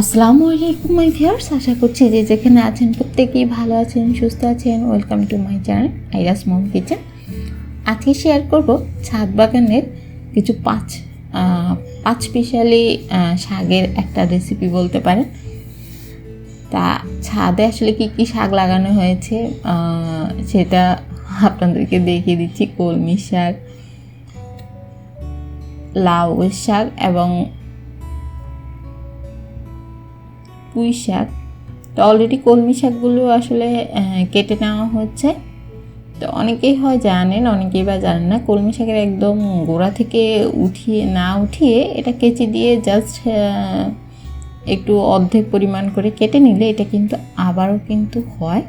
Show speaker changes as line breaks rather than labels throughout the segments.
আসসালামু আলাইকুম মাই ভিউয়ার্স আশা করছি যে যেখানে আছেন, প্রত্যেকেই ভালো আছেন, সুস্থ আছেন। Welcome to my channel Airas mom kitchen আজকে শেয়ার করব ছাদ বাগানের কিছু পাঁচ পাঁচ স্পেশালি শাকের একটা রেসিপি বলতে পারেন। তা ছাদে আসলে কি কি শাক লাগানো হয়েছে সেটা আপনাদেরকে দেখিয়ে দিচ্ছি। কলমি শাক, লাউ শাক এবং পুঁই শাক। তো অলরেডি কলমি শাকগুলো আসলে কেটে নেওয়া হচ্ছে। তো অনেকেই হয় জানেন, অনেকেই বা জানেন না, কলমি শাকের একদম গোড়া থেকে উঠিয়ে, না উঠিয়ে এটা কেচি দিয়ে জাস্ট একটু অর্ধেক পরিমাণ করে কেটে নিলে এটা কিন্তু আবারও কিন্তু হয়।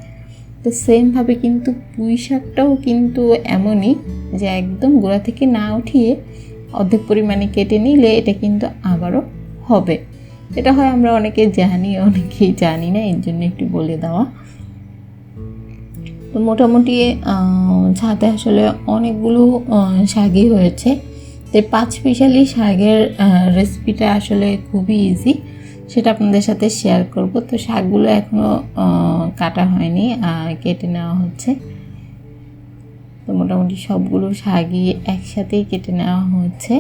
তো সেমভাবে কিন্তু পুঁই শাকটাও কিন্তু এমনই যে একদম গোড়া থেকে না উঠিয়ে অর্ধেক পরিমাণে কেটে নিলে এটা কিন্তু আবারও হবে। এটা হয় আমরা অনেকে জানি, অনেকেই জানি না, এর জন্য একটু বলে দেওয়া। তো মোটামুটি ছাদে আসলে অনেকগুলো শাকই হয়েছে। তো পাঁচ পিশালি শাগের রেসিপিটা আসলে খুবই ইজি সেটা আপনাদের সাথে শেয়ার করব। তো শাকগুলো এখনও কাটা হয়নি কেটে নেওয়া হচ্ছে। তো মোটামুটি সবগুলো শাকই একসাথেই কেটে নেওয়া হচ্ছে।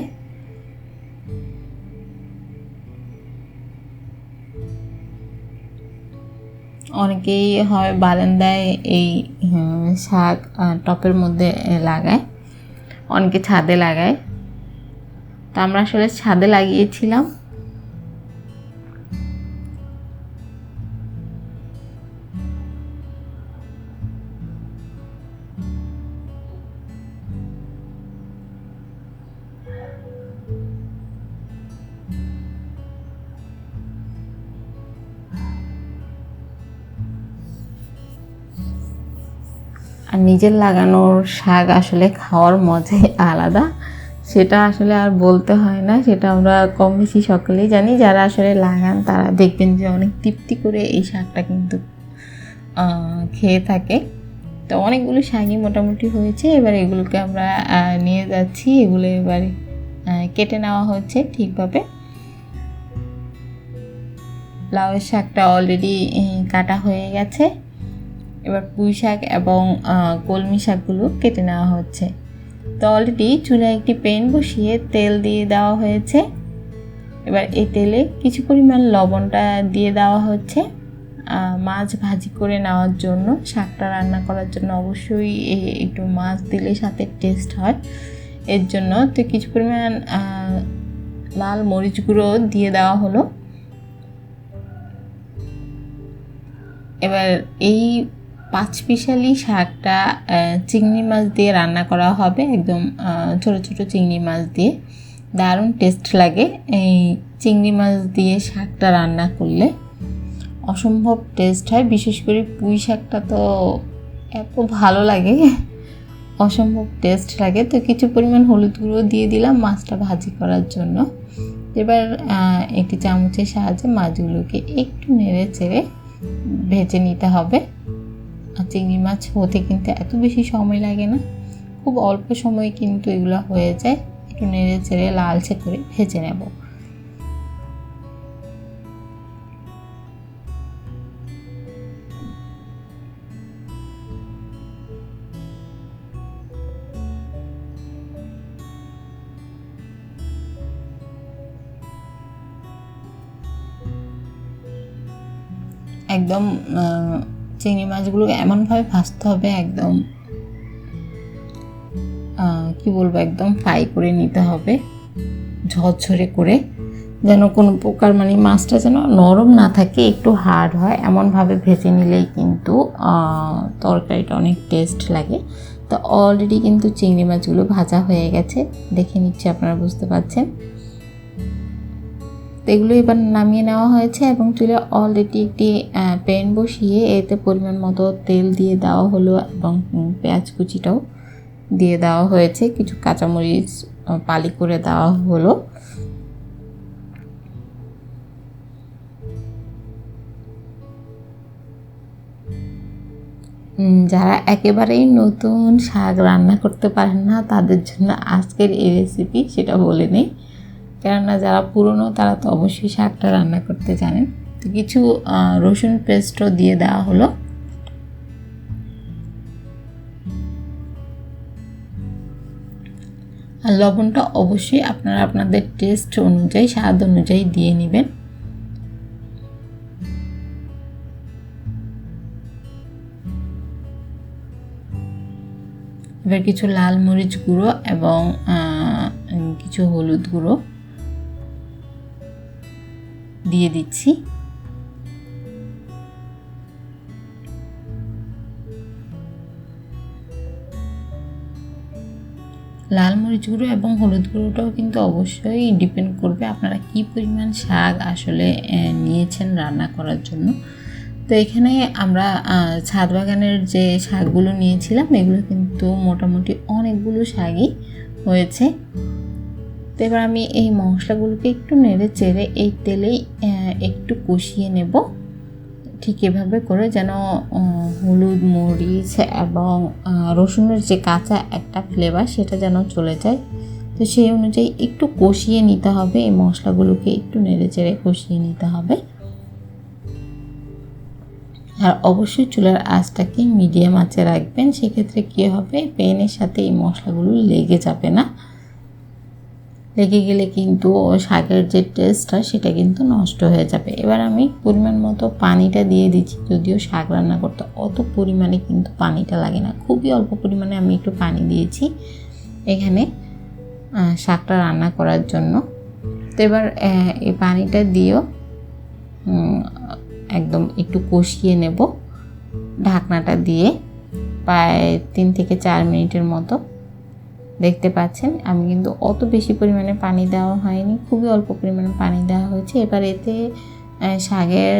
অনেকেই হয় বারান্দায় এই শাক টপের মধ্যে লাগায়। অনেকে ছাদে লাগায়। তা আমরা আসলে ছাদে লাগিয়েছিলাম। আর নিজের লাগানোর শাক আসলে খাওয়ার মজাই আলাদা। সেটা আসলে আর বলতে হয় না, সেটা আমরা কম বেশি সকলেই জানি। যারা আসলে লাগান, তারা দেখবেন যে অনেক তৃপ্তি করে এই শাকটা কিন্তু খেয়ে থাকে। তো অনেকগুলো শাকই মোটামুটি হয়েছে, এবার এগুলোকে আমরা নিয়ে যাচ্ছি। এগুলো এবারে কেটে নেওয়া হচ্ছে ঠিকভাবে। লাউয়ের শাকটা অলরেডি কাটা হয়ে গেছে। এবার পুঁই শাক এবং কলমি শাকগুলো কেটে নেওয়া হচ্ছে। তো অলরেডি চুলায় একটি প্যান বসিয়ে তেল দিয়ে দেওয়া হয়েছে। এবার এই তেলে কিছু পরিমাণ লবণটা দিয়ে দেওয়া হচ্ছে। মাছ ভাজি করে নেওয়ার জন্য, শাকটা রান্না করার জন্য অবশ্যই একটু মাছ দিলে সাথে টেস্ট হয়। এর জন্য তো কিছু পরিমাণ লাল মরিচ গুঁড়ো দিয়ে দেওয়া হলো। এবার এই পাঁচ পিশালি শাকটা চিংড়ি মাছ দিয়ে রান্না করা হবে, একদম ছোট ছোট চিংড়ি মাছ দিয়ে। দারুণ টেস্ট লাগে এই চিংড়ি মাছ দিয়ে শাকটা রান্না করলে। অসম্ভব টেস্ট হয়, বিশেষ করে পুঁই শাকটা তো এত ভালো লাগে, অসম্ভব টেস্ট লাগে। তো কিছু পরিমাণ হলুদ গুঁড়ো দিয়ে দিলাম মাছটা ভাজি করার জন্য। এবার একটি চামচের সাহায্যে মাছগুলোকে একটু নেড়ে চেড়ে ভেজে নিতে হবে। আর চিংড়ি মাছ হতে কিন্তু এত বেশি সময় লাগে না। খুব অল্প সময় কিন্তু এগুলো হয়ে যায়। একটু নেড়ে চেড়ে লালচে করে ভেজে নেব। একদম চিংড়ি মাছগুলোকে এমনভাবে ভাজতে হবে একদম কি বলব, একদম ফ্রাই করে নিতে হবে, ঝরঝরে করে, যেন কোনো প্রকার মানে মাছটা যেন নরম না থাকে, একটু হার্ড হয়, এমনভাবে ভেজে নিলেই কিন্তু তরকারিটা অনেক টেস্ট লাগে। তো অলরেডি কিন্তু চিংড়ি মাছগুলো ভাজা হয়ে গেছে, দেখে নিচ্ছি, আপনারা বুঝতে পারছেন। এগুলো এবার নামিয়ে নেওয়া হয়েছে এবং চুলে অলরেডি একটি প্যান বসিয়ে এতে পরিমাণ মতো তেল দিয়ে দেওয়া হলো এবং পেঁয়াজ কুচিটাও দিয়ে দেওয়া হয়েছে। কিছু কাঁচামরিচ পালি করে দেওয়া হলো। যারা একেবারেই নতুন শাক রান্না করতে পারেন না, তাদের জন্য আজকের এই রেসিপি সেটা বলে নেই। কেননা যারা পুরনো, তারা তো অবশ্যই শাকটা রান্না করতে জানেন তো কিছু রসুন পেস্টও দিয়ে দেওয়া হলো। আর লবণটা অবশ্যই আপনারা আপনাদের টেস্ট অনুযায়ী, স্বাদ অনুযায়ী দিয়ে নেবেন। এবার কিছু লাল মরিচ গুঁড়ো এবং কিছু হলুদ গুঁড়ো। দিয়ে দিচ্ছি। লাল মরিচ গুঁড়ো এবং হলুদ গুঁড়োটাও কিন্তু অবশ্যই ডিপেন্ড করবে আপনারা কি পরিমাণ শাক আসলে নিয়েছেন রান্না করার জন্য। তো এখানে আমরা ছাদ বাগানের যে শাকগুলো নিয়েছিলাম, এগুলো কিন্তু মোটামুটি অনেকগুলো শাকই হয়েছে। তো এবার আমি এই মশলাগুলোকে একটু নেড়ে চেড়ে এই তেলেই একটু কষিয়ে নেব। ঠিক এভাবে করে যেন হলুদ, মরিচ এবং রসুনের যে কাঁচা একটা ফ্লেভার সেটা যেন চলে যায়। তো সেই অনুযায়ী একটু কষিয়ে নিতে হবে। এই মশলাগুলোকে একটু নেড়ে চেড়ে কষিয়ে নিতে হবে। আর অবশ্যই চুলার আঁচটাকে মিডিয়াম আঁচে রাখবেন। সেক্ষেত্রে কী হবে? পেনের সাথে এই মশলাগুলো লেগে যাবে না। লেগে গেলে কিন্তু শাকের যে টেস্টটা সেটা কিন্তু নষ্ট হয়ে যাবে। এবার আমি পরিমাণ মতো পানিটা দিয়ে দিচ্ছি, যদিও শাক রান্না করতে অত পরিমাণে কিন্তু পানিটা লাগে না। খুবই অল্প পরিমাণে আমি একটু পানি দিয়েছি এখানে শাকটা রান্না করার জন্য। তো এবার এই পানিটা দিয়েও একদম একটু কষিয়ে নেব। ঢাকনাটা দিয়ে প্রায় তিন থেকে চার মিনিটের মতো দেখতে পাচ্ছেন, আমি কিন্তু অত বেশি পরিমাণে পানি দেওয়া হয়নি, খুবই অল্প পরিমাণে পানি দেওয়া হয়েছে। এবার এতে শাকের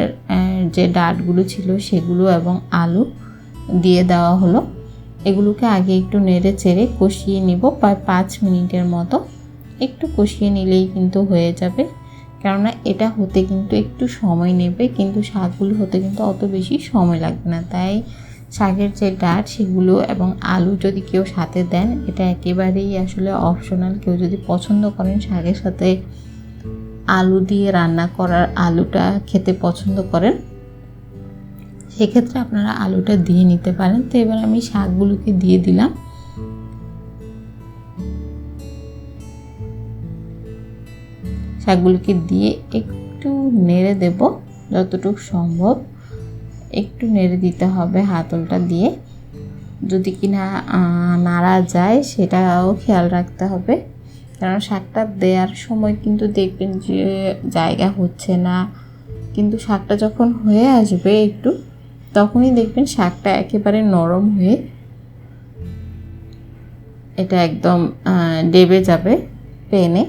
যে ডাটগুলো ছিল সেগুলো এবং আলু দিয়ে দেওয়া হলো। এগুলোকে আগে একটু নেড়ে চেড়ে কষিয়ে নিব, প্রায় পাঁচ মিনিটের মতো। একটু কষিয়ে নিলেই কিন্তু হয়ে যাবে, কেননা এটা হতে কিন্তু একটু সময় নেবে, কিন্তু শাকগুলো হতে কিন্তু অত বেশি সময় লাগবে না। তাই শাকের যে ডাঁট, সেগুলো এবং আলু যদি কেউ সাথে দেন, এটা একেবারেই আসলে অপশনাল কেউ যদি পছন্দ করেন শাকের সাথে আলু দিয়ে রান্না করার আলুটা খেতে পছন্দ করেন, সেক্ষেত্রে আপনারা আলুটা দিয়ে নিতে পারেন। তো এবার আমি শাকগুলোকে দিয়ে দিলাম। শাকগুলোকে দিয়ে একটু নেড়ে দেব, যতটুকু সম্ভব। একটু নেড়ে দিতে হবে হাতলটা দিয়ে। যদি কিনা নাড়া যায় সেটাও খেয়াল রাখতে হবে। কারণ শাকটা দেওয়ার সময় কিন্তু দেখবেন যে জায়গা হচ্ছে না। কিন্তু শাকটা যখন হয়ে আসবে একটু, তখনই দেখবেন শাকটা একেবারে নরম হয়ে এটা একদম ডেবে যাবে পেনে।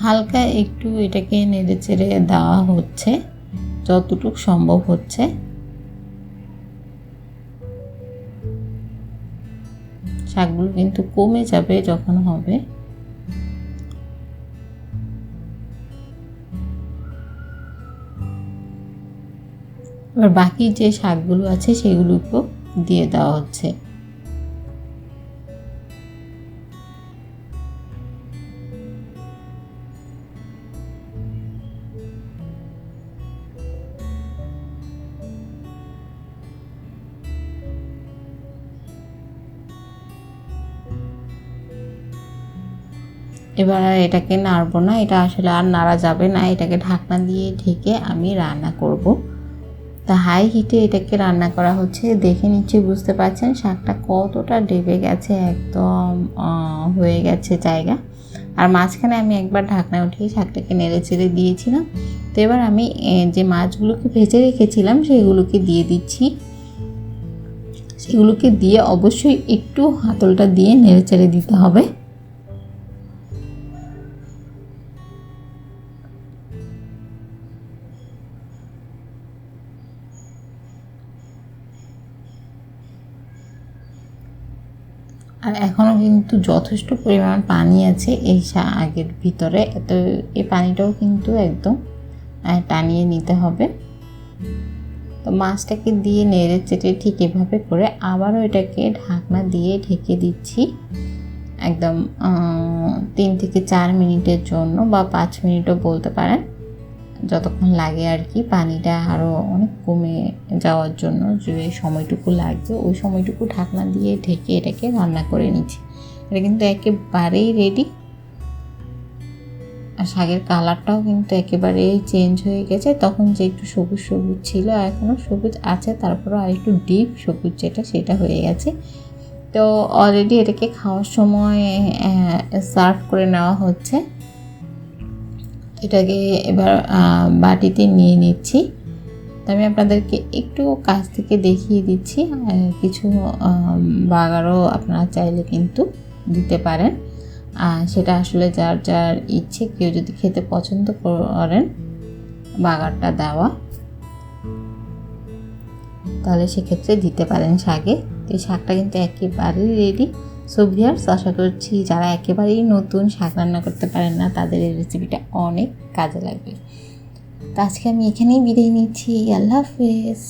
হালকা একটু এটাকে নেড়ে চেড়ে দেওয়া হচ্ছে, যতটুক সম্ভব হচ্ছে। শাকগুলো কিন্তু কমে যাবে যখন হবে। এবার বাকি যে শাকগুলো আছে, সেগুলোকেও দিয়ে দেওয়া হচ্ছে। এবার আর এটাকে নাড়বো না, এটা আসলে আর নাড়া যাবে না, এটাকে ঢাকনা দিয়ে ঢেকে আমি রান্না করব। তা হাই হিটে এটাকে রান্না করা হচ্ছে, দেখে নিচ্ছি বুঝতে পারছেন শাকটা কতটা ডেবে গেছে, একদম হয়ে গেছে জায়গা। আর মাঝখানে আমি একবার ঢাকনা উঠিয়ে শাকটাকে নেড়ে চেড়ে দিয়েছিলাম। তো এবার আমি যে মাছগুলোকে ভেজে রেখেছিলাম সেগুলোকে দিয়ে দিচ্ছি। সেগুলোকে দিয়ে অবশ্যই একটু হাতলটা দিয়ে নেড়ে চেড়ে দিতে হবে। আর এখনও কিন্তু যথেষ্ট পরিমাণ পানি আছে এই শাকের ভিতরে। তো এই পানিটাও কিন্তু একদম টানিয়ে নিতে হবে। তো মাছটাকে দিয়ে নেড়ে চেটে ঠিক এভাবে করে আবারও এটাকে ঢাকনা দিয়ে ঢেকে দিচ্ছি। একদম তিন থেকে চার মিনিটের জন্য বা পাঁচ মিনিটও বলতে পারেন। যতক্ষণ লাগে আর কি, পানিটা আরও অনেক কমে যাওয়ার জন্য যে সময়টুকু লাগবে, ওই সময়টুকু ঢাকনা দিয়ে ঢেকে এটাকে রান্না করে নিচ্ছি। এটা কিন্তু একেবারেই রেডি আর শাকের কালারটাও কিন্তু একেবারেই চেঞ্জ হয়ে গেছে। তখন যে একটু সবুজ সবুজ ছিল এখনও সবুজ আছে, তারপরও আর একটু ডিপ সবুজ যেটা, সেটা হয়ে গেছে। তো অলরেডি এটাকে খাওয়ার সময় সার্ভ করে নেওয়া হচ্ছে। এটাকে এবার বাটিতে নিয়ে নিচ্ছি। আমি আপনাদেরকে একটু কাছ থেকে দেখিয়ে দিচ্ছি কিছু বাগারও আপনারা চাইলে কিন্তু দিতে পারেন। সেটা আসলে যার যার ইচ্ছে, কেউ যদি খেতে পছন্দ করেন বাগারটা দেওয়া, তাহলে সেক্ষেত্রে দিতে পারেন শাকে। তো শাকটা কিন্তু একেবারেই রেডি সো ভিয়ার্স আশা করছি যারা একেবারেই নতুন শাক রান্না করতে পারেন না, তাদের এই রেসিপিটা অনেক কাজে লাগবে। তো আজকে আমি এখানেই বিদায় নিচ্ছি। আল্লাহ হাফেজ।